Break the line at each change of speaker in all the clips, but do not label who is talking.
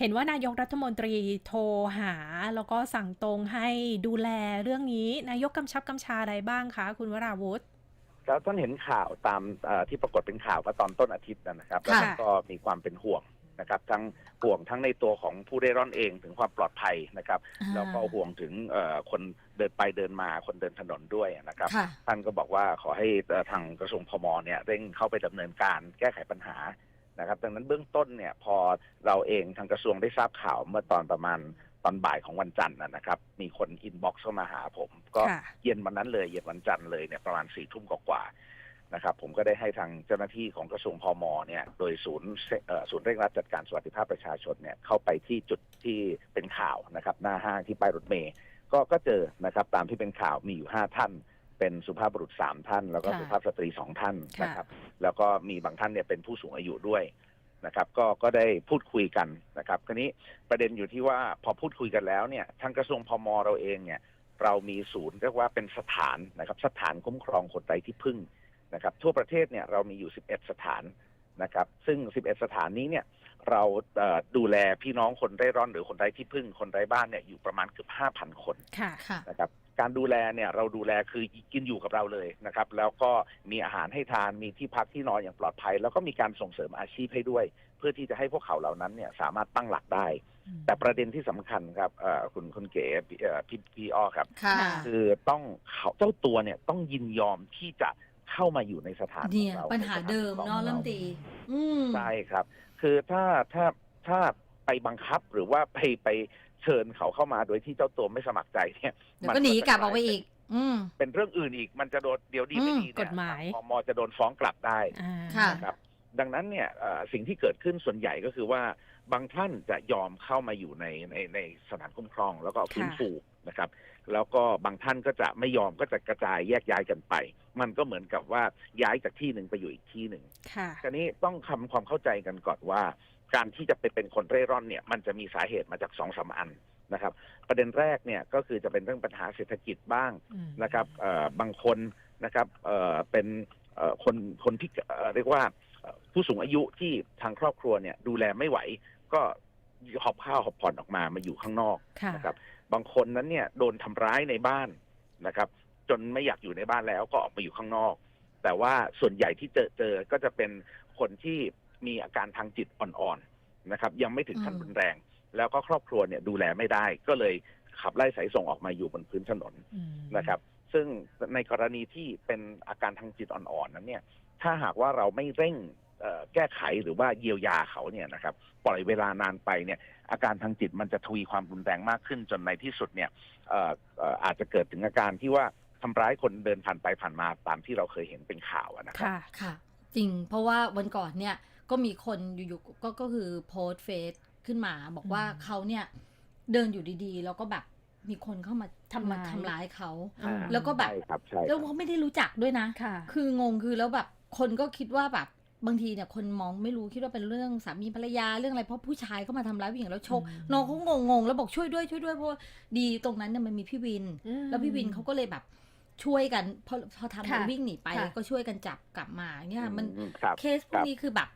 เห็นว่านายกรัฐมนตรีโทรหา แล้วก็สั่งตรงให้ดูแลเรื่องนี้นายกกำชับกำชาอะไรบ้างคะ คุณวราวุธ
แล้วท่านเห็นข่าวตามเอ่อที่ปรากฏเป็นข่าวก็ตอนต้นอาทิตย์นะนะครับ
ค่ะ
แล้วก็มีความเป็นห่วงนะครับทั้งห่วงทั้งในตัวของผู้ได้ร่อนเองถึงความปลอดภัยนะครับ
อ่า
แล้วก็ห่วงถึงเอ่อคนเดินไปเดินมาคนเดินถนนด้วยนะครับ
ค่ะ
ท่านก็บอกว่าขอให้เอ่อทางกระทรวงพมเนี่ยเร่งเข้าไปดำเนินการแก้ไขปัญหา นะครับดังนั้นเบื้องต้นเนี่ยพอเราเองทางกระทรวงได้ทราบข่าวเมื่อตอนประมาณตอนบ่ายของวันจันทร์นะนะครับ มีคนอินบ็อกซ์เข้ามาหาผม ก็
ค่ะ
เย็นวันนั้นเลยเย็นวันจันทร์เลยเนี่ยประมาณสี่ทุ่มกว่าๆนะครับ ผมก็ได้ให้ทางเจ้าหน้าที่ของกระทรวงพมเนี่ยโดยศูนย์เอ่อศูนย์เร่งรัดจัดการสวัสดิภาพประชาชนเนี่ยเข้าไปที่จุดที่เป็นข่าวนะครับ หน้าห้างที่ป้ายรถเมย์ก็ก็เจอนะครับ ตามที่เป็นข่าวมีอยู่ห้าท่าน เป็นสุภาพบุรุษสามท่าน แล้วก็
ค่ะ
สุภาพสตรีสองท่าน
ค่ะ
นะครับ แล้วก็มีบางท่านเนี่ยเป็นผู้สูงอายุด้วยนะครับ ก็ก็ได้พูดคุยกันนะครับคราวนี้ประเด็นอยู่ที่ว่าพอพูดคุยกันแล้วเนี่ยทางกระทรวงพมเราเองเนี่ย เรามีศูนย์เรียกว่าเป็นสถานนะครับ สถานคุ้มครองคนไร้ที่พึ่งนะครับ ทั่วประเทศเนี่ยเรามีอยู่ 11 สถานนะครับ ซึ่ง 11 สถานนี้เนี่ย เราเอ่อดูแลพี่น้องคนเร่ร่อนหรือคนไร้ที่พึ่งคนไร้บ้านเนี่ยอยู่ประมาณเกือบ5,000 คน
ค่ะ
ค่ะ
นะครับ การดูแลเนี่ยเราดูแลคือกินอยู่กับเราเลยนะครับ แล้วก็มีอาหารให้ทานมีที่พักที่นอนอย่างปลอดภัย แล้วก็มีการส่งเสริมอาชีพให้ด้วย เพื่อที่จะให้พวกเขาเหล่านั้นเนี่ยสามารถตั้งหลักได้ แต่ประเด็นที่สำคัญครับเอ่อคุณคุณเก๋เอ่อพี่พี่อ้อครับ
ค่ะ
ค่ะ
คือต้องเขาเจ้าตัวเนี่ยต้องยินยอมที่จะเข้ามาอยู่ในสถานข
เนี่
อยงเรา
ปัญหาเดิม
ในสถ
เนาะ
ของ
เริ่ม
ร
ตีอืม
ใช่ครับ คือถ้าถ้าถ้าไปบังคับหรือว่าไปไป เชิญเขาเข้ามาโดยที่เจ้าตัวไม่สมัครใจเนี่ย
เดี๋ยวก็หนีกลับออกไปอีก อืม
เป็นเรื่องอื่นอีกมันจะโดนเดี๋ยวดีไม่ดี
อืม
เนี่
กฎหมาย
ทงพมจะโดนฟ้องกลับได้
อ่า
ค่ะ
นะครับดังนั้นเนี่ยเอ่อสิ่งที่เกิดขึ้นส่วนใหญ่ก็คือว่าบางท่านจะยอมเข้ามาอยู่ในในในสถานคุ้มครอง แล้วก็ฟื้นฟูนะครับ แล้วก็บางท่านก็จะไม่ยอมก็จะกระจายแยกย้ายกันไป มันก็เหมือนกับว่าย้ายจากที่หนึ่งไปอยู่อีกที่หนึ่ง
ค่ะ
ทีนี้ต้องทำความเข้าใจกันก่อนว่า การที่จะไปเป็นคนเร่ร่อนเนี่ยมันจะมีสาเหตุมาจากสองสามอันนะครับ ประเด็นแรกเนี่ยก็คือจะเป็นเรื่องปัญหาเศรษฐกิจบ้าง
อืม
นะครับเอ่อบางคนนะครับเอ่อเป็นเอ่อคนคนที่เอ่อเรียกว่าเอ่อผู้สูงอายุที่ทางครอบครัวเนี่ยดูแลไม่ไหวก็หอบข้าวหอบผ่อนออกมามาอยู่ข้างนอก
ค่ะ
นะครับ บางคนนั้นเนี่ยโดนทำร้ายในบ้านนะครับ จนไม่อยากอยู่ในบ้านแล้วก็ออกมาอยู่ข้างนอก แต่ว่าส่วนใหญ่ที่เจอเจอก็จะเป็นคนที่ มีอาการทางจิตอ่อนๆนะครับ ยังไม่ถึงขั้น
อืม
รุนแรง แล้วก็ครอบครัวเนี่ยดูแลไม่ได้ ก็เลยขับไล่สายส่งออกมาอยู่บนพื้นถนน
อืม
นะครับ ซึ่งในกรณีที่เป็นอาการทางจิตอ่อนๆนั้นเนี่ย ถ้าหากว่าเราไม่เร่งเอ่อแก้ไขหรือว่าเยียวยาเขาเนี่ยนะครับ ปล่อยเวลานานไปเนี่ย อาการทางจิตมันจะทวีความรุนแรงมากขึ้นจนในที่สุดเนี่ยเอ่อเอ่ออาจจะเกิดถึงอาการที่ว่าทำร้ายคนเดินผ่านไปผ่านมาตามที่เราเคยเห็นเป็นข่าวอะนะครับ
ค่ะ
ค่ะจริงเพราะว่าวันก่อนเนี่ย ก็มีคนอยู่ๆก็ก็คือโพสต์เฟซขึ้นมา บอกว่า
อืม
เขาเนี่ยเดินอยู่ดีๆ แล้วก็แบบมีคนเข้ามา
ทำร้าย
มาทำร้ายเขา
อ่า
แล้วก็แบบ
ใช่ครับใช่ค
แล้
รั
ว
บ
เขาไม่ได้รู้จักด้วยนะ
ค่ะ
คืองงคือแล้วแบบคนก็คิดว่าแบบบางทีเนี่ยคนมองไม่รู้คิดว่าเป็นเรื่องสามีภรรยาเรื่องอะไรเพราะผู้ชายเข้ามาทำร้ายผู้หญิงแล้วชก
อืม
น้องเขางงงๆแล้วบอกช่วยด้วยช่วยด้วยเพราะว่าดีตรงนั้นเนี่ยมันมีพี่วิน
อืม
แล้วพี่วินเขาก็เลยแบบช่วยกันพอพอทำ
ค่ะ
แล้ววิ่งหนีไป
ค่ะ
ก็ช่วยกันจับกลับมาเนี่ยมัน
อืมครับ
เคสพวกนี้คือแบบ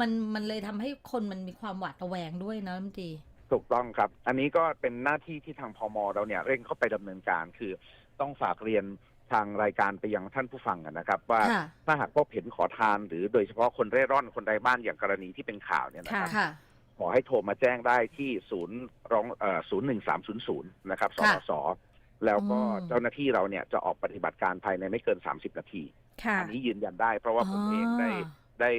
มันมันเลยทำให้คนมันมีความหวาดระแวงด้วยนะรัฐมนตรี
ถูกต้องครับ อันนี้ก็เป็นหน้าที่ที่ทางพมเราเนี่ยเร่งเข้าไปดำเนินการคือต้องฝากเรียนทางรายการไปยังท่านผู้ฟังอะนะครับ ว่า
ค่ะ
ถ้าหากพบเห็นขอทานหรือโดยเฉพาะคนเร่ร่อนคนไร้บ้านอย่างกรณีที่เป็นข่าวเนี่ยนะครับ
ค่ะ
ขอให้โทรมาแจ้งได้ที่ศูนย์ร้องเอ่อศูนย์หนึ่งสามศูนย์ศูนย์นะครับส
ค่ะ
สแล้วก็
อืม
เจ้าหน้าที่เราเนี่ยจะออกปฏิบัติการภายในไม่เกิน30นาที
ค่ะ
อันี้ยืนยันได้เพราะว่าผมเองได้ ได้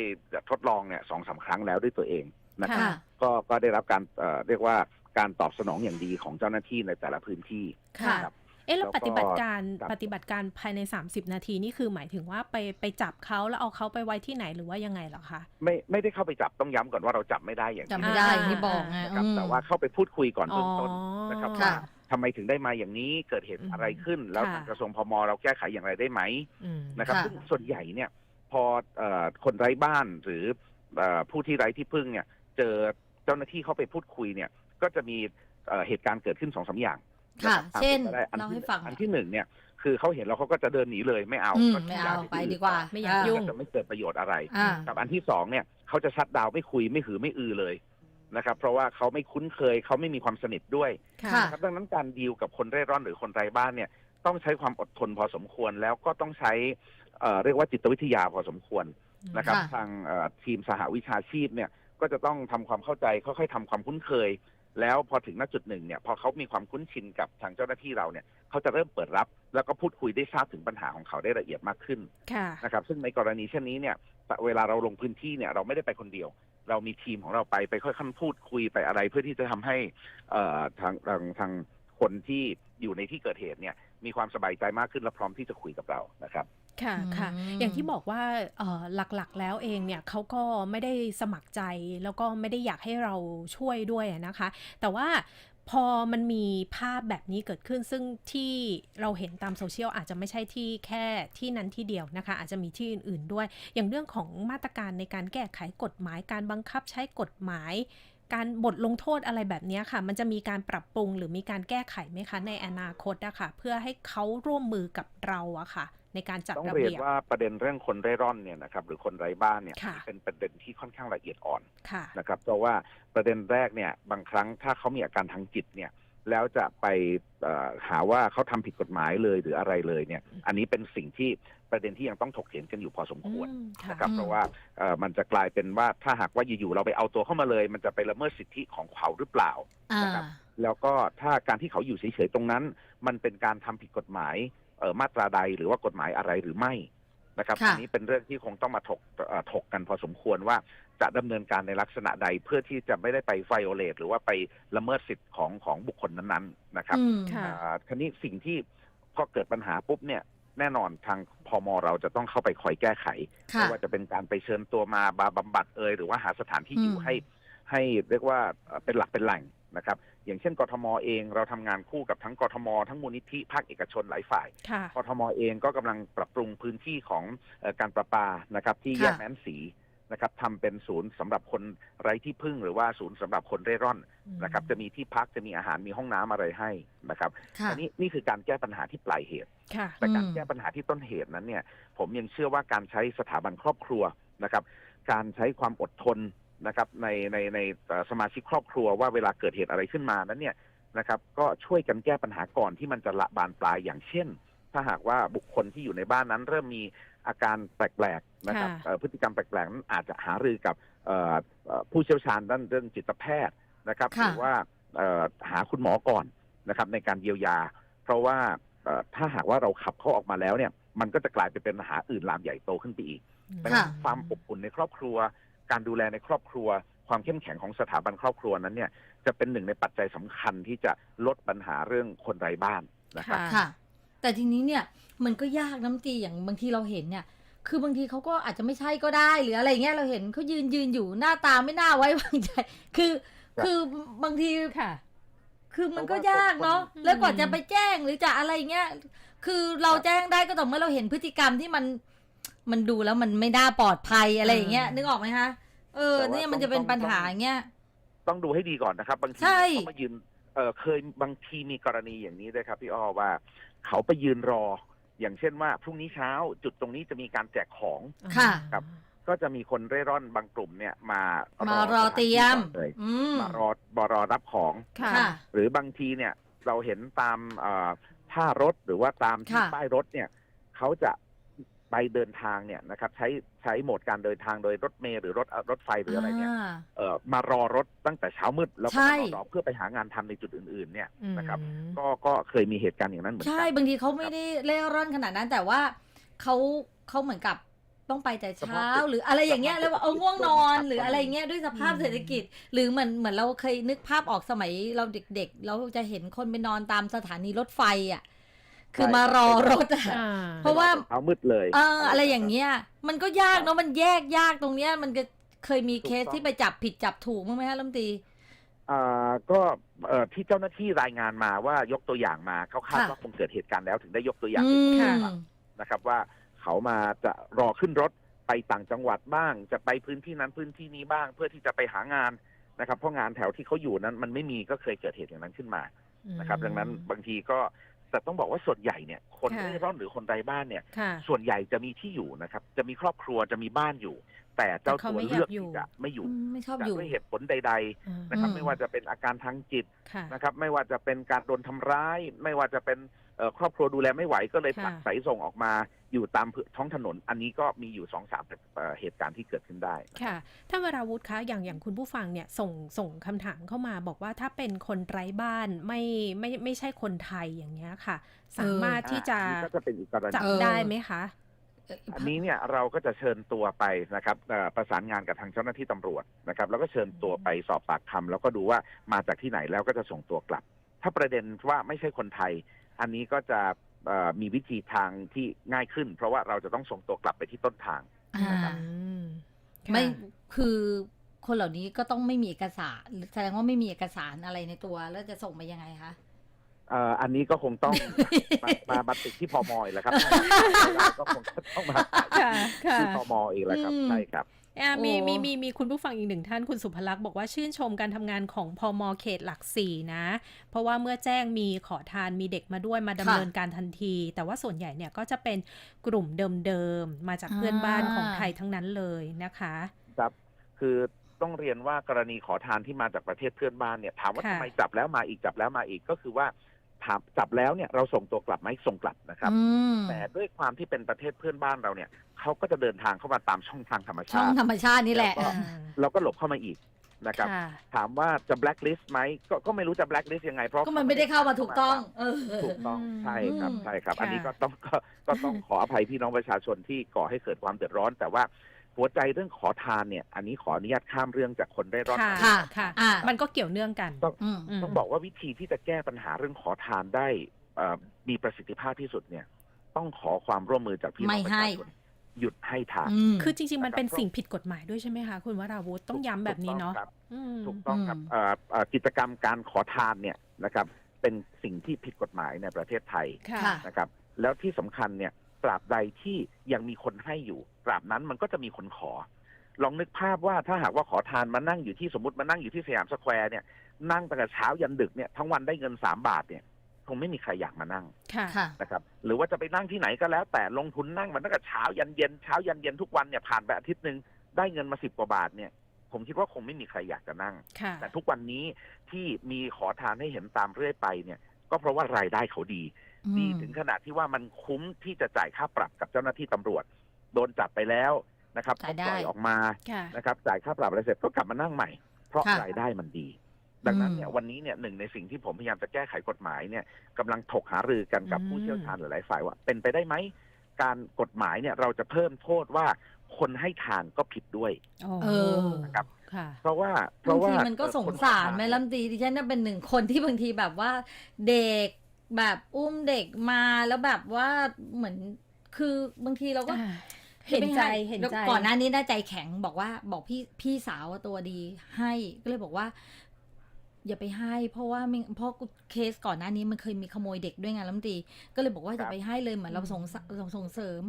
ทดลองเนี่ยสองสามครั้งแล้วด้วยตัวเองนะครับ
ค่ะ
ก็ก็ได้รับการเอ่อเรียกว่าการตอบสนองอย่างดีของเจ้าหน้าที่ในแต่ละพื้นที่
ค่ะ
ครับ
เอ๊ะแล้ว
แล้วก็
ปฏิบัติการ
ครับ
ปฏิบัติการภายใน 30 นาทีนี่คือหมายถึงว่าไปไปจับเขาแล้วเอาเขาไปไว้ที่ไหนหรือว่ายังไงเหรอคะ
ไม่ไม่ได้เข้าไปจับต้องย้ำก่อนว่าเราจับไม่ได้อย่าง
จำ
ที่
ไม่ได้
อ่า
อย่างที่บอกไง
นะครับ
อืม
แต่ว่าเข้าไปพูดคุยก่อน
อ๋อ
เบื้องต้นนะครับ
ค่ะ
ว่าทำไมถึงได้มาอย่างนี้เกิดเหตุ
อืม
อะไรขึ้น แล้ว
ค่ะ
ทางกระทรวงพมเราแก้ไขอย่างไรได้ไหม
อืม
นะครับ
ค่ะ
ซึ่งส่วนใหญ่เนี่ย พอเอ่อคนไร้บ้านหรือเอ่อผู้ที่ไร้ที่พึ่งเนี่ยเจอเจ้าหน้าที่เข้าไปพูดคุยเนี่ย ก็จะมีเอ่อเหตุการณ์เกิดขึ้นสองสามอย่าง
ค่ะ
นรับ
เช่น
ตามที่ได้อัน
เล่า
ที่
ให้ฟัง
อันที่หนึ่งเนี่ย คือเขาเห็นแล้วเขาก็จะเดินหนีเลยไม่เอา
อืม
ก็
ไม่
ย้
เอา
ย
ไป
ที่น
ดีกว่า
ไม่อยากยุ่ง
จะไม่เกิดประโยชน์อะไร
อ่า
กับอันที่สองเนี่ยเขาจะชัดดาวน์ไม่คุยไม่หือไม่อือเลยนะครับ เพราะว่าเขาไม่คุ้นเคยเขาไม่มีความสนิทด้วย
ค่ะ
ค่ะ
นะครับดังนั้นการดีลกับคนเร่ร่อนหรือคนไร้บ้านเนี่ย ต้องใช้ความอดทนพอสมควรแล้วก็ต้องใช้ เอ่อเรียกว่าจิตวิทยาพอสมควรนะครับ
ค่ะ
ทางเอ่อทีมสหวิชาชีพเนี่ยก็จะต้องทำความเข้าใจค่อยๆทำความคุ้นเคย แล้วพอถึงณจุดหนึ่งเนี่ยพอเขามีความคุ้นชินกับทางเจ้าหน้าที่เราเนี่ยเขาจะเริ่มเปิดรับ แล้วก็พูดคุยได้ทราบถึงปัญหาของเขาได้ละเอียดมากขึ้น
ค่ะ
นะครับ ซึ่งในกรณีเช่นนี้เนี่ยเวลาเราลงพื้นที่เนี่ยเราไม่ได้ไปคนเดียว เรามีทีมของเราไปไปค่อยๆพูดคุยไปอะไร เพื่อที่จะทำให้เอ่อทางทางทางคนที่อยู่ในที่เกิดเหตุเนี่ยมีความสบายใจมากขึ้นและพร้อมที่จะคุยกับเรานะครับ
ค่ะค่ะ
อืม
อย่างที่บอกว่าเอ่อหลักๆแล้วเองเนี่ยเขาก็ไม่ได้สมัครใจแล้วก็ไม่ได้อยากให้เราช่วยด้วยอะนะคะ แต่ว่าพอมันมีภาพแบบนี้เกิดขึ้น ซึ่งที่เราเห็นตามโซเชียลอาจจะไม่ใช่ที่แค่ที่นั้นที่เดียวนะคะ อาจจะมีที่อื่นๆด้วย อย่างเรื่องของมาตรการในการแก้ไขกฎหมายการบังคับใช้กฎหมายการบทลงโทษอะไรแบบเนี้ยค่ะ มันจะมีการปรับปรุงหรือมีการแก้ไขไหมคะในอนาคตอะค่ะเพื่อให้เขาร่วมมือกับเราอะค่ะ ในการจัด
ต้อง
ระ
เรียน
เบียบ
ว่าประเด็นเรื่องคนเร่ร่อนเนี่ยนะครับหรือคนไร้บ้านเนี่ย
ค่ะ
เป็นประเด็นที่ค่อนข้างละเอียดอ่อน
ค่ะ
นะครับเพราะว่าประเด็นแรกเนี่ยบางครั้งถ้าเขามีอาการทางจิตเนี่ยแล้วจะไปเอ่อหาว่าเขาทำผิดกฎหมายเลยหรืออะไรเลยเนี่ย อันนี้เป็นสิ่งที่ประเด็นที่ยังต้องถกเถียงกันอยู่พอสมควร
อืมค่ะ
นะครับ
อืม
เพราะว่าเอ่อมันจะกลายเป็นว่าถ้าหากว่าอยู่ๆเราไปเอาตัวเข้ามาเลย มันจะไปละเมิดสิทธิของเขาหรือเปล่า
อ่า
นะครับแล้วก็ถ้าการที่เขาอยู่เฉยๆตรงนั้น มันเป็นการทำผิดกฎหมายเอ่อ มาตราใดหรือว่ากฎหมายอะไรหรือไม่นะครับ
ค่ะ
อันนี้เป็นเรื่องที่คงต้องมาถกเอ่อถกกันพอสมควรว่าจะดำเนินการในลักษณะใดเพื่อที่จะไม่ได้ไปไฟโอเลตหรือว่าไปละเมิดสิทธิ์ของของบุคคลนั้นๆนะครับ
อืม
ค่ะ
อ่าทีนี้สิ่งที่พอเกิดปัญหาปุ๊บเนี่ยแน่นอนทางพมเราจะต้องเข้าไปคอยแก้ไข
ค่ะ
ไม่ว่าจะเป็นการไปเชิญตัวมาบาบำบัดเอยหรือว่าหาสถานที่อยู่
อืม
ให้ให้เรียกว่าเอ่อเป็นหลักเป็นแหล่ง นะครับอย่างเช่นกทมเองเราทำงานคู่กับทั้งกทม ทั้งมูลนิธิภาคเอกชนหลายฝ่าย
ค่ะ
กทมเองก็กำลังปรับปรุงพื้นที่ของเอ่อการประปานะครับที่แยก
ค่ะ
แม้นสีนะครับทำเป็นศูนย์สำหรับคนไร้ที่พึ่ง หรือว่าศูนย์สำหรับคนเร่ร่อนนะครับจะมีที่พักจะมีอาหารมีห้องน้ำอะไรให้นะครับ
ค่ะ
อันนี้นี่คือการแก้ปัญหาที่ปลายเหตุ
ค่ะ
แต่การ
อืม
แก้ปัญหาที่ต้นเหตุนั้นเนี่ยผมยังเชื่อว่าการใช้สถาบันครอบครัวนะครับการใช้ความอดทน นะครับในในในเอ่อสมาชิกครอบครัวว่าเวลาเกิดเหตุอะไรขึ้นมานั้นเนี่ยนะครับ ก็ช่วยกันแก้ปัญหาก่อนที่มันจะละบานปลายอย่างเช่น ถ้าหากว่าบุคคลที่อยู่ในบ้านนั้น เริ่มมีอาการแปลกๆนะครับ
ค่ะ
เอ่อพฤติกรรมแปลกๆนั้นอาจจะหารือกับเอ่อเอ่อผู้เชี่ยวชาญด้านเรื่องจิตแพทย์นะครับ
ค่ะ
หรือว่าเอ่อหาคุณหมอก่อนนะครับ ในการเยียวยา เพราะว่าเอ่อถ้าหากว่าเราขับเขาออกมาแล้วเนี่ย มันก็จะกลายไปเป็นปัญหาอื่นลามใหญ่โตขึ้นไปอีกดังนั้น
ค่ะ
ความอบอุ่นในครอบครัว การดูแลในครอบครัว ความเข้มแข็งของสถาบันครอบครัวนั้นเนี่ยจะเป็นหนึ่งในปัจจัยสำคัญที่จะลดปัญหาเรื่องคนไร้บ้านนะครับ
ค่ะ
ค่ะแต่ทีนี้เนี่ยมันก็ยากน้ำตีอย่างบางทีเราเห็นเนี่ยคือบางทีเขาก็อาจจะไม่ใช่ก็ได้หรืออะไรเงี้ยเราเห็นเขายืนยืนอยู่หน้าตาไม่น่าไว้วางใจ คือ
ครับ
คือบางที
ค่ะ
คือมันก็
เพราะว่ายา
กเนาะ
คน
แล้วกว่าจะไปแจ้งหรือจะอะไรเงี้ยคือเรา
ครับ
แจ้งได้ก็ต่อเมื่อเราเห็นพฤติกรรมที่มัน มันดูแล้วมันไม่น่าปลอดภัยอะไรอย่างเงี้ย
อ่านึ
นึกออกไหมคะเออ
แต่ว่า
เนี่ยมันจะเป็น
ต้อง
ปัญหา
ต้อง
อย่างเงี้ย
ต้องดูให้ดีก่อนนะครับ บางที
ใช่
เขามายืนเออเคยบางทีมีกรณีอย่างนี้ด้วยครับ พี่อ้อว่า เขาไปยืนรอ อย่างเช่นว่าพรุ่งนี้เช้าจุดตรงนี้จะมีการแจกของ
ค่ะ
ครับ ก็จะมีคนเร่ร่อนบางกลุ่มเนี่ยมามา
รอเตรียม
สถานที่ก่อนเลย
อืม
มารอมารอรับของ
ค่ะ
ค่ะ
หรือบางทีเนี่ยเราเห็นตามเอ่อท่ารถหรือว่าตามที่
ค่ะ
ป้ายรถเนี่ยเขาจะ ไปเดินทางเนี่ยนะครับใช้ใช้โหมดการเดินทางโดยรถเมล์หรือรถรถไฟหรืออะไรเนี่ยาเอ่อมารอรถตั้งแต่เช้ามืดแล้วก็
ใช่
มารอเพื่อไปหางานทำในจุดอื่น ๆ เนี่ยนะครับ
อืม
ก็ก็เคยมีเหตุการณ์อย่างนั้นเหมือน
ใช่
กัน
บางทีเขาไม่ได้เล่ร่อนขนาดนั้น แต่ว่าเขาเขาเหมือนกับต้องไปแต่เช้าหรืออะไรอย่างเงี้ยแล้วว่าเออง่วงนอนหรืออะไรเงี้ยด้วยสภาพ
อืม
เศรษฐกิจ หรือเหมือนเหมือนเราเคยนึกภาพออกสมัยเราเด็กๆ เราจะเห็นคนไปนอนตามสถานีรถไฟอะ คือมารอรถอะ
อ่า
เพราะว่า
เช้ามืดเลย
เอออะไรอย่างเงี้ย มันก็ยากเนาะมันแยกยากตรงเนี้ย มันก็เคยมีเคสที่ไปจับผิดจับถูกมั้างไหมฮะลัมตี
อ่าก็เอ่อที่เจ้าหน้าที่รายงานมาว่ายกตัวอย่างมาเขาคาด
ค่ะ
ว่าคงเกิดเหตุการณ์แล้วถึงได้ยกตัวอย่าง
อื
ให้
ม
ดูฟังนะครับ ว่าเขามาจะรอขึ้นรถไปต่างจังหวัดบ้าง จะไปพื้นที่นั้นพื้นที่นี้บ้าง เพื่อที่จะไปหางานนะครับ เพราะงานแถวที่เขาอยู่นั้นมันไม่มีก็เคยเกิดเหตุอย่างนั้นขึ้นมานะครับ ดังนั้นบางทีก็ แต่ต้องบอกว่าส่วนใหญ่เนี่ย คน
ค่ะ
เร่ร่อนหรือคนไร้บ้านเนี่ย
ค่ะ
ส่วนใหญ่จะมีที่อยู่นะครับ จะมีครอบครัวจะมีบ้านอยู่ แต่เจ้า
แต่เขา
ตัว
ไม่อยาก
เลือก
อยู่
ที่จะไม่อยู่
อืมไม่ชอบ
จะ
อยู่
ด้วยเหตุผลใด
อ่า
ๆ นะครับ
อืม
ไม่ว่าจะเป็นอาการทางจิต
ค่ะ
นะครับ ไม่ว่าจะเป็นการโดนทำร้าย ไม่ว่าจะเป็นเอ่อ ครอบครัวดูแลไม่ไหวก็เลย
ค่ะ
ผลักไสส่งออกมาอยู่ตามท้องถนน อันนี้ก็มีอยู่สองสามเอ่อเหตุการณ์ที่เกิดขึ้นได้
ค่ะท่านวราวุฒิคะอย่างอย่างคุณผู้ฟังเนี่ยส่งส่งคำถามเข้ามาบอกว่าถ้าเป็นคนไร้บ้านไม่ไม่ไม่ใช่คนไทยอย่างเงี้ยค่ะ สามารถที่จะ
อันนี้ก็จะเป็นอีกกรณี
จับ
เออ
ได้ไหมคะ
เอ่อ
อันนี้เนี่ยเราก็จะเชิญตัวไปนะครับเอ่อประสานงานกับทางเจ้าหน้าที่ตำรวจนะครับ แล้วก็เชิญตัวไปสอบปากคำแล้วก็ดูว่ามาจากที่ไหนแล้วก็จะส่งตัวกลับ ถ้าประเด็นว่าไม่ใช่คนไทย อันนี้ก็จะเอ่อมีวิธีทางที่ง่ายขึ้น เพราะว่าเราจะต้องส่งตัวกลับไปที่ต้นทาง
อ่า
อืม
ไม่
ค่ะ
คือคนเหล่านี้ก็ต้องไม่มีเอกสารแสดงว่าไม่มีเอกสารอะไรในตัว แล้วจะส่งไปยังไงคะ
เอ่ออันนี้ก็คงต้องมามามาติดที่พมอีกแล้วครับก็คงต้องมา
ค่ะค่ะ
ที่พมอีกแล้วครับ
อืม
ใช่ครับ
อะ มี
โอ้
มีมีมีคุณผู้ฟังอีกหนึ่งท่านคุณสุภลักษณ์บอกว่าชื่นชมการทำงานของพมเขตหลักสี่นะ เพราะว่าเมื่อแจ้งมีขอทานมีเด็กมาด้วยมาดำเนินการทันที แต่ว่าส่วนใหญ่เนี่ยก็จะเป็นกลุ่มเดิมๆ มาจากเพื่อนบ้านของไทยทั้งนั้นเลยนะคะ
ครับคือต้องเรียนว่ากรณีขอทานที่มาจากประเทศเพื่อนบ้านเนี่ยถามว่า
ค่ะ
ทำไมจับแล้วมาอีกจับแล้วมาอีกก็คือว่า ถามจับแล้วเนี่ยเราส่งตัวกลับไหมส่งกลับนะครับ
อืม
แต่ด้วยความที่เป็นประเทศเพื่อนบ้านเราเนี่ยเขาก็จะเดินทางเข้ามาตามช่องทางธรรม
ช่อ
ชางติ
ธรรมชาตินี่แหละ
แล้วก็ เราก็หลบเข้ามาอีกนะครับ
ค่ะ
ถามว่าจะ blacklist ไหมก็ก็ไม่รู้จะ blacklist ยังไงเพราะ
ก็มันไม่ได้เข้ามาถูกต้อง เออ
ถูกต้อง
อืม
ใช่ครับ
อืม
ใช่ครับ
ค่ะ
อันนี้ก็ต้องก็ก็ต้องขออภัยพี่น้องประชาชนที่ก่อให้เกิดความเดือดร้อน แต่ว่า หัวใจเรื่องขอทานเนี่ย อันนี้ขออนุญาตข้ามเรื่องจากคนได้รอด
ค่ะ
มา
ค่ะ
ค่ะ
อ่า
มันก็เกี่ยวเนื่องกัน
อืม
ม
ต้องบอกว่าวิธีที่จะแก้ปัญหาเรื่องขอทานได้เอ่อมีประสิทธิภาพที่สุดเนี่ย ต้องขอความร่วมมือจากพี่น้องประชาชนหยุดให้ทาน
อืม
คือจริง ๆ มันเป็น
นะครับ
สิ่งผิดกฎหมายด้วยใช่ไหมคะ คุณวราวุธต้องย้ำแบบนี้เนาะ
ถูกต้องครับ
อืม
ถูกต้องครับ
อืม
เอ่อเอ่อกิจกรรมการขอทานเนี่ยนะครับ เป็นสิ่งที่ผิดกฎหมายในประเทศไทย
ค่ะ
ค่ะ
นะครับ แล้วที่สำคัญเนี่ย ตราบใดที่ยังมีคนให้อยู่ตราบนั้นมันก็จะมีคนขอ ลองนึกภาพว่าถ้าหากว่าขอทานมานั่งอยู่ที่สมมติมานั่งอยู่ที่สยามสแควร์เนี่ยนั่งตั้งแต่เช้ายันดึกเนี่ยทั้งวันได้เงินสามบาทเนี่ยคงไม่มีใครอยากมานั่ง
ค่ะ
ค่ะ
นะครับ หรือว่าจะไปนั่งที่ไหนก็แล้ว แต่ลงทุนนั่งมันตั้งแต่เช้ายันเย็นเช้ายันเย็นทุกวันเนี่ยผ่านไปอาทิตย์หนึ่งได้เงินมาสิบกว่าบาทเนี่ย ผมคิดว่าคงไม่มีใครอยากจะนั่ง
ค่ะ
แต่ทุกวันนี้ที่มีขอทานให้เห็นตามเรื่อยไปเนี่ย ก็เพราะว่ารายได้เขาดี ดีถึงขนาดที่ว่ามันคุ้มที่จะจ่ายค่าปรับกับเจ้าหน้าที่ตำรวจ โดนจับไปแล้วนะครับ
จ่ายได้
ก็ปล่อยออกมา
ค่ะ
นะครับจ่ายค่าปรับอะไรเสร็จก็กลับมานั่งใหม่ เพราะ
ค่ะ
รายได้มันดี ดังนั้นเนี่ย
อืม
วันนี้เนี่ยหนึ่งในสิ่งที่ผมพยายามจะแก้ไขกฎหมายเนี่ยกำลังถกหารือกันกับ
อืม
ผู้เชี่ยวชาญหลายๆฝ่ายว่า เป็นไปได้ไหมการกฎหมายเนี่ยเราจะเพิ่มโทษว่าคนให้ทานก็ผิดด้วย
เออ
นะครับ
ค่ะ
เพราะว่าเพ
บาง
ราะว่า
ทีมันก็
เอ่อ
สง
คนขอ
สาร
ทน
ไหม
เนี่ย
ลำตีดิฉันน่ะเป็นหนึ่งคนที่บางทีแบบว่าเด็ก แบบอุ้มเด็กมาแล้วแบบว่าเหมือนคือบางทีเราก็
อ่าเห็นใจ
ไม่
เห็น
แล้ว
ใจ
ก่อนหน้านี้น่าใจแข็งบอกว่าบอกพี่พี่สาวว่าตัวดีให้ก็เลยบอกว่า อย่าไปให้เพราะว่าไม่เพราะเคสก่อนหน้านี้มันเคยมีขโมยเด็กด้วยไงลำตีก็เลยบอกว่าอย่าไปให้เลยเหมือนเราส่งสเราส่งเสริม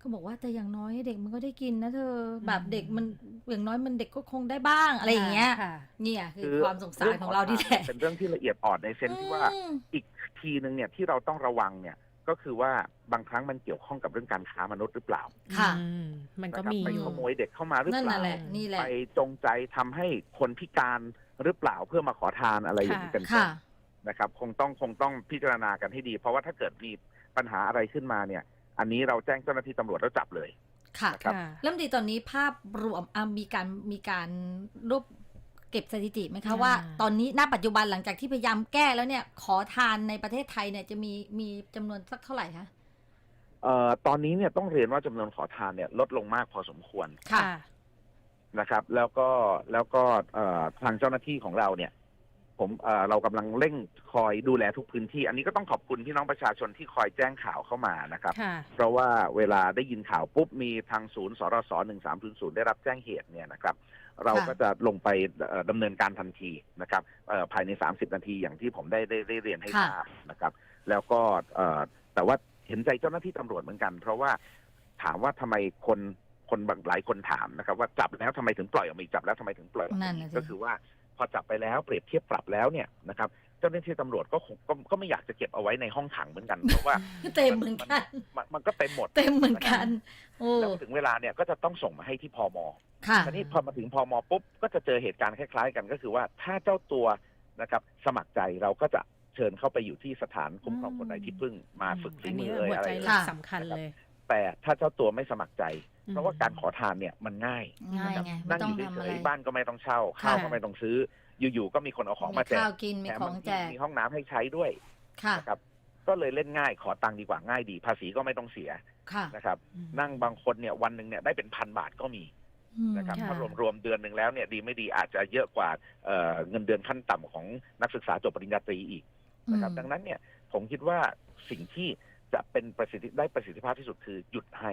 ก็บอกว่าแต่อย่างน้อยเด็กมันก็ได้กินนะเธอแบบเด็กมันอย่างน้อยมันเด็กก็คงได้บ้างอะไรอย่างเงี้ย
ค่ะ
เนี่ยคือความสงสารของเราที่แท้
เป็นเรื่องที่ละเอียดอ่อนในเซนส์ที่ว่า
อืม
อีก ทีหนึ่งเนี่ยที่เราต้องระวังเนี่ยก็คือว่าบางครั้งมันเกี่ยวข้องกับเรื่องการค้ามนุษย์หรือเปล่า
ค่ะ
อืมมันก็
นะครับ
มี
ไปขโมยเด็กเข้ามาหรือ
นั่น
เปล่า
น่ะแหละนี่แหละ
ไปจงใจทำให้คนพิการหรือเปล่าเพื่อมาขอทานอะไรอย่างนี้เป็นต้
ค่ะ
นนะครับ คงต้องคงต้องพิจารณากันให้ดี เพราะว่าถ้าเกิดมีปัญหาอะไรขึ้นมาเนี่ย อันนี้เราแจ้งเจ้าหน้าที่ตำรวจแล้วจับเลย
ค่ะ
นะครับ
ค่ะ
เริ่มดีตอนนี้ภาพรวมอะมีการมีการรวบ เก็บสถิติไหมคะ
อ่า
ว่า ตอนนี้ณปัจจุบันหลังจากที่พยายามแก้แล้วเนี่ย ขอทานในประเทศไทยเนี่ยจะมีมีจำนวนสักเท่าไหร่คะ
เอ่อตอนนี้เนี่ยต้องเรียนว่าจำนวนขอทานเนี่ยลดลงมากพอสมควร
ค่ะ
นะครับ แล้วก็แล้วก็เอ่อทางเจ้าหน้าที่ของเราเนี่ย ผมเอ่อเรากำลังเร่งคอยดูแลทุกพื้นที่ อันนี้ก็ต้องขอบคุณพี่น้องประชาชนที่คอยแจ้งข่าวเข้ามานะครับ
ค่ะ
เพราะว่าเวลาได้ยินข่าวปุ๊บมีทางศูนย์สรสหนึ่งสามศูนย์ได้รับแจ้งเหตุเนี่ยนะครับ เราก็จะลงไปเอ่อดำเนินการทันทีนะครับเอ่อภายใน 30 นาทีอย่างที่ผมได้ได้ได้เรียนให้ท
ค่ะ
ราบนะครับ แล้วก็เอ่อแต่ว่าเห็นใจเจ้าหน้าที่ตำรวจเหมือนกัน เพราะว่าถามว่าทำไมคนคนบางหลายคนถามนะครับ ว่าจับแล้วทำไมถึงปล่อยออกมาอีกจับแล้วทำไมถึงปล่อยออกมา
นั่น
อี
น่ะ
ก
สิ
ก็คือว่าพอจับไปแล้วเปรียบเทียบปรับแล้วเนี่ยนะครับเจ้าหน้าที่ตำรวจก็คงก็ก็ไม่อยากจะเก็บเอาไว้ในห้องขังเหมือนกันเพราะว่า
เต็มเหมือนกัน
มันมันก็เต็มหมด
เต็มเหมือนกันโอ้
แล้วถึงเวลาเนี่ยก็จะต้องส่งมาให้ที่พม
ค่ะ
ทีนี้พอมาถึงพมปุ๊บก็จะเจอเหตุการณ์คล้ายๆกันก็คือว่าถ้าเจ้าตัวนะครับสมัครใจเราก็จะเชิญเข้าไปอยู่ที่สถานคุ้มครองคนไร้ที่พึ่งมาฝึกฝี
อัน
มื
นี้
อเอ่ย
หัว
อะไร
ใจ
เอ่ย
หลัก
ค่ะ
สำคัญเลย
แต่ถ้าเจ้าตัวไม่สมัครใจ
อืม
เพราะว่าการขอทานเนี่ยมันง่าย
ง่าย
นะครับ
ไงไม่
นั่ง
ต้
อ
อง
ยู่
ทำ
เฉ
อะไร
ยๆบ้านก็ไม่ต้องเช่าข้าวก็ไม่ต้องซื้อ อยู่ๆก็มีคนเอาของ
มี
มาแจก
ข้าวกินมี
แถม
ของ
บาง
แจ
ที
ก
มีห้องน้ำให้ใช้ด้วย
ค่ะ
นะครับก็เลยเล่นง่ายขอตังค์ดีกว่าง่ายดี ภาษีก็ไม่ต้องเสีย
ค่ะ
นะครับ นั่งบางคนเนี่ยวันหนึ่งเนี่ยได้เป็นพันบาทก็มี
อืม
นะครับ
ค่ะ
ถ้ารวมๆเดือนหนึ่งแล้วเนี่ยดีไม่ดีอาจจะเยอะกว่าเอ่อเงินเดือนขั้นต่ำของนักศึกษาจบปริญญาตรีอีกนะครับ
อืม
ดังนั้นเนี่ยผมคิดว่าสิ่งที่จะเป็นประสิทธิได้ประสิทธิภาพที่สุดคือหยุดให้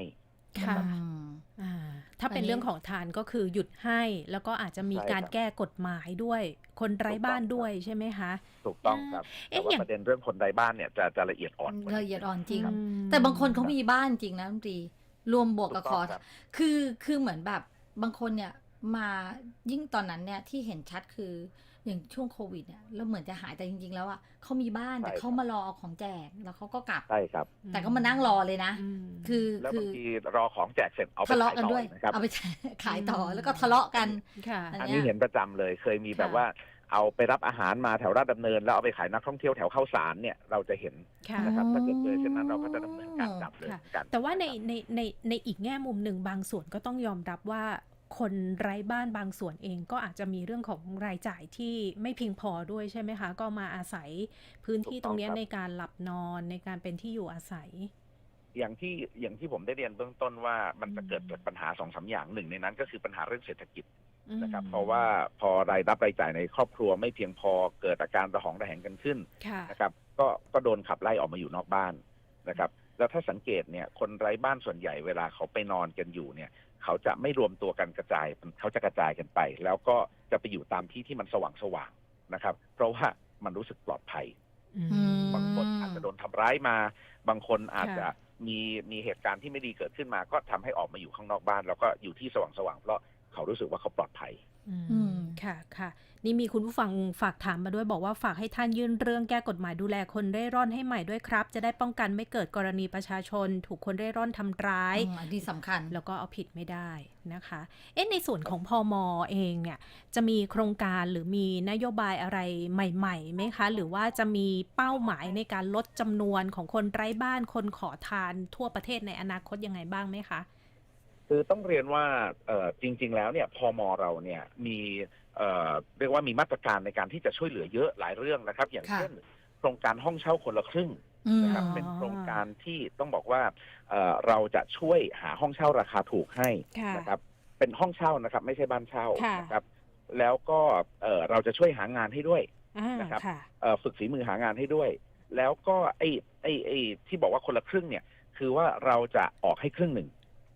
ค่ะ
อืม
อ่าถ้าเป็น
อันนี้
เรื่องของทานก็คือหยุดให้ แล้วก็อาจจะมี
ใช่
การ
ครับ
แก้กฎหมายด้วย คนไร้บ้านด้วยใช่ไหมคะ
ถูกต้องครับ
เอ๊ะ
แต่ว่า
อย่าง
ประเด็นเรื่องคนไร้บ้านเนี่ยจะจะละเอียดอ่อนกว่า
ละเอียดอ่อนจริง
อืม
แต่บางคนเขามีบ้านจริงนะดนตรีรวมบวกกับ
ถู
ขอ
ต้องครับ
คือคือเหมือนแบบ บางคนเนี่ยมายิ่งตอนนั้นเนี่ยที่เห็นชัดคืออย่างช่วงโควิดเนี่ยแล้วเหมือนจะหายแต่จริง ๆ แล้วอะเขามีบ้านแต่เขามารอเอาของแจกแล้วเขาก็กลับ
ใช่ครับ
แต่ก็มานั่งรอเลยนะ
อืม
คือ
แล้ว
คื
บาง
อ
ทีรอของแจกเสร็จเอาไป
ทะเลาะ
ขาย
กัน
ต่อ
ด้วย
นะครับ
เอาไปขายต่ออ
ม
แล้วก็ทะเลาะกัน
ค่ะ
อั
อัน
เนี้
นี้
ย
เห็นประจำเลยเคยมีแบบ
ค่ะ
ว่า เอาไปรับอาหารมาแถวราชดำเนิน แล้วเอาไปขายนักท่องเที่ยวแถวเข้าสารเนี่ยเราจะเห็น
ค่ะ
นะครับถ้าเกิดเจอเช่นนั้นเราก็จะดำเนินการจับเลย
ค่ะ
เหมือนกัน
แต่ว่าในในในในอีกแง่มุมหนึ่งบางส่วนก็ต้องยอมรับว่า คนไร้บ้านบางส่วนเองก็อาจจะมีเรื่องของรายจ่ายที่ไม่เพียงพอด้วยใช่ไหมคะ ก็มาอาศัยพื้นที่ตรงเนี้ย
ถูกต้องครับ
ในการหลับนอนในการเป็นที่อยู่อาศัย
อย่างที่อย่างที่ผมได้เรียนเบื้องต้นว่ามันจะ
อืม
เกิดจากปัญหาสองสามอย่างหนึ่งในนั้นก็คือปัญหาเรื่องเศรษฐกิจ
อืม
นะครับ เพราะว่าพอรายรับรายจ่ายในครอบครัวไม่เพียงพอเกิดอาการระหองระแหงกันขึ้น
ค่ะ
นะครับ ก็ก็โดนขับไล่ออกมาอยู่นอกบ้านนะครับ แล้วถ้าสังเกตเนี่ย คนไร้บ้านส่วนใหญ่เวลาเขาไปนอนกันอยู่เนี่ย เขาจะไม่รวมตัวกันกระจายเขาจะกระจายกันไป แล้วก็จะไปอยู่ตามที่ที่มันสว่างสว่างๆนะครับ เพราะว่ามันรู้สึกปลอดภัย
อืม
อืม
บางคนอาจจะโดนทำร้ายมา บางคนอาจจะ
ค่ะ
มีมีเหตุการณ์ที่ไม่ดีเกิดขึ้นมา ก็ทำให้ออกมาอยู่ข้างนอกบ้าน แล้วก็อยู่ที่สว่างสว่างๆเพราะ เขารู้สึกว่าเขาปลอดภัย
อืม
อืม
ค่ะค่ะ นี่มีคุณผู้ฟังฝากถามมาด้วยบอกว่าฝากให้ท่านยื่นเรื่องแก้กฎหมายดูแลคนเร่ร่อนให้ใหม่ด้วยครับ จะได้ป้องกันไม่เกิดกรณีประชาชน ถูกคนเร่ร่อนทำร้าย
อืมอันนี้สำคัญ
แล้วก็เอาผิดไม่ได้นะคะ เอ๊ะในส่วนของพอมเองเนี่ยจะมีโครงการหรือมีนโยบายอะไรใหม่ๆไหมคะ หรือว่าจะมีเป้าหมายในการลดจำนวนของคนไร้บ้านคนขอทานทั่วประเทศในอนาคตยังไงบ้างไหมคะ
คือต้องเรียนว่าเอ่อจริง ๆ แล้วเนี่ยพมเราเนี่ยมีเอ่อเรียกว่ามีมาตรการในการที่จะช่วยเหลือเยอะหลายเรื่องนะครับ อย่าง
ค่ะ
เช่นโครงการห้องเช่าคนละครึ่ง
อืม
นะครับ
อ๋อ
เป็นโครงการที่ต้องบอกว่าเอ่อเราจะช่วยหาห้องเช่าราคาถูกให้
ค่ะ
นะครับ เป็นห้องเช่านะครับ ไม่ใช่บ้านเช่า
ค่ะ
นะครับ แล้วก็เอ่อเราจะช่วยหางานให้ด้วย
อ่า
นะครับ
ค่ะ
เอ่อฝึกฝีมือหางานให้ด้วย แล้วก็ไอ้ไอ้ไอ้ที่บอกว่าคนละครึ่งเนี่ย คือว่าเราจะออกให้ครึ่งหนึ่ง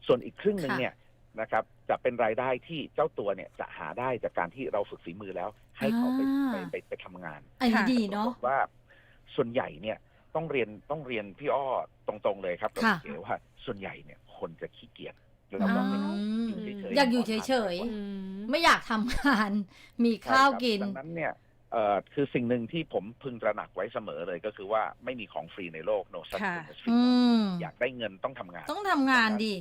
ส่วนอีกครึ่งหนึ่ง
ค่ะ
เนี่ยนะครับจะเป็นรายได้ที่เจ้าตัวเนี่ยจะหาได้จากการที่เราฝึกฝีมือแล้ว ให้เขาไปไปไปไปทำงาน
อันนี้
ค่ะ
ดีเนาะ
ปรกฏว่า ส่วนใหญ่เนี่ยต้องเรียนต้องเรียนพี่อ้อตรงๆเลยครับ
ค่ะ
เก๋ว่าส่วนใหญ่เนี่ยคนจะขี้เกียจแล้วก็ไม่
อืม
อยู่เฉยๆ
อยากอยู่เฉย
อืม
ๆไม่อยากทำงาน มี
ใช่
ข้าว
ครับ
กิน
ดังนั้นเนี่ยเอ่อคือสิ่งหนึ่งที่ผมพึงตระหนักไว้เสมอเลยก็คือว่าไม่มีของฟรีในโลก no such
ค่ะ
thing as free
อืม
อยากได้เงินต้องทำงาน
ต้องทำงานดี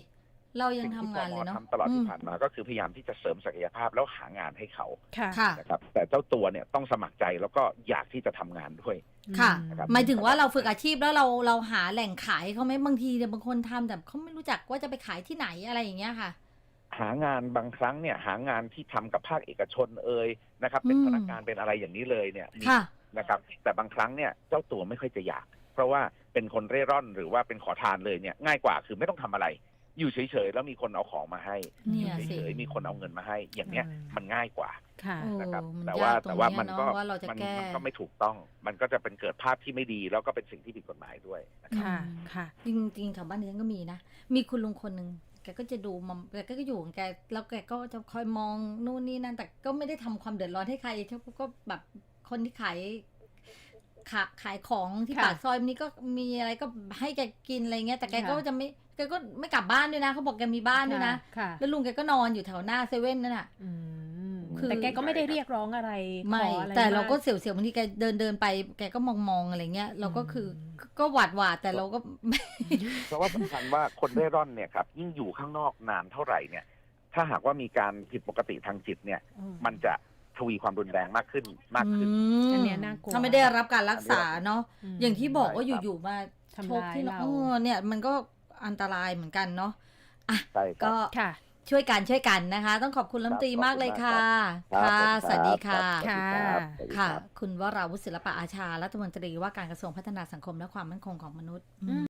เรายัง
สิ่ง
ทำ
ที่พ
งาน
ม
เลยเนาะ
ทำตลอด
อื
ที่
ม
ผ่านมาก็คือพยายามที่จะเสริมศักยภาพแล้วหางานให้เขา
ค่ะ
ค่ะ
นะครับแต่เจ้าตัวเนี่ยต้องสมัครใจแล้วก็อยากที่จะทำงานด้วย
ค่ะ
นะครับ
หมายถึงว่าเราฝึกอาชีพแล้วเราเราหาแหล่งขายเขาไหมบางทีเนี่ยบางคนทำแต่เขาไม่รู้จักว่าจะไปขายที่ไหนอะไรอย่างเงี้ยค่ะ
หางานบางครั้งเนี่ยหางานที่ทำกับภาคเอกชนเอ่ยนะครับเป็น
อืม
พนักงานเป็นอะไรอย่างนี้เลยเนี่ยมี
ค่ะ
นะครับแต่บางครั้งเนี่ยเจ้าตัวไม่ค่อยจะอยาก เพราะว่าเป็นคนเร่ร่อนหรือว่าเป็นขอทานเลยเนี่ยง่ายกว่าคือไม่ต้องทำอะไร อยู่เฉยๆแล้วมีคนเอาของมาให้
เนี่
อยยู่
สิ
เฉยๆมีคนเอาเงินมาให้ อย่างเนี้ย
อืม
มันง่ายกว่า
ค่ะ
โอ้
นะครับ
มัน
แต่ว่ายา
กตรง
แต่ว่า
เนี้ย
มันก็
เนอะว่าเราจะ
มัน
แก้
มันก็ไม่ถูกต้อง มันก็จะเป็นเกิดภาพที่ไม่ดีแล้วก็เป็นสิ่งที่ผิดกฎหมายด้วยนะครับ
ค่ะค่ะ
จริงๆแถวบ้านดิฉันก็มีนะ มีคุณลุงคนหนึ่งแกก็จะดูมัมแกก็อยู่ของแกแล้วแกก็จะคอยมองนู่นนี่นั่นแต่ก็ไม่ได้ทำความเดือดร้อนให้ใครเขาก็แบบคนที่ขาย ขาขายของที่
ค่ะ
ปากซอยนี้ก็มีอะไรก็ให้แกกินอะไรเงี้ย แต่แกก็
ค่ะ
จะไม่แกก็ไม่กลับบ้านด้วยนะเขาบอกแกมีบ้านด้วยนะ
ค่ะ
แล้วลุงแกก็นอนอยู่แถวหน้าเซเว่นนั่นน่ะ
อืม
คือ
แต่แกก็ไม่ได้เรียกร้องอะไร
ไม่
ขออะไร
แต่เราก็
ม
เสียวๆบางทีแกเดินเดินไปแกก็มองมองๆอะไรเงี้ยเราก็คืออก็หวาดหวาดแต่เราก็
เพราะว่าสำคัญว่าคนเร่ร่อนเนี่ยครับยิ่งอยู่ข้างนอกนานเท่าไหร่เนี่ย ถ้าหากว่ามีการผิดปกติทางจิตเนี่ย
อื
มันจะ ทวีความรุนแรงมากขึ้นมากขึ้น
ม
อันเนี้ยน่ากลัว
ถ้าไม่ได้รับการรักษาเนาะ
ม
อย่างที่บอกว่า
ใช่ครับ
อยู่ๆมา
ทำ
ชก
ร้าย
ที่
เรา
เออเนี่ยมันก็อันตรายเหมือนกันเนาะอะ
ใช่ครั
ก็
บ
ค่ะ
ช่วยกันช่วยกันนะคะ ต้องขอบคุณลำตรี
ครับ
มากเลยค่ะ
ขอบคุณมาก
ค่ะ
ครับ
สวัสดีค่ะ
ครับสวัสดี
ค่ะ
รับ
คุณวราวุฒิศิลปะอาชา รัฐมนตรีว่าการกระทรวงพัฒนาสังคมและความมั่นคงของมนุษย์
อืม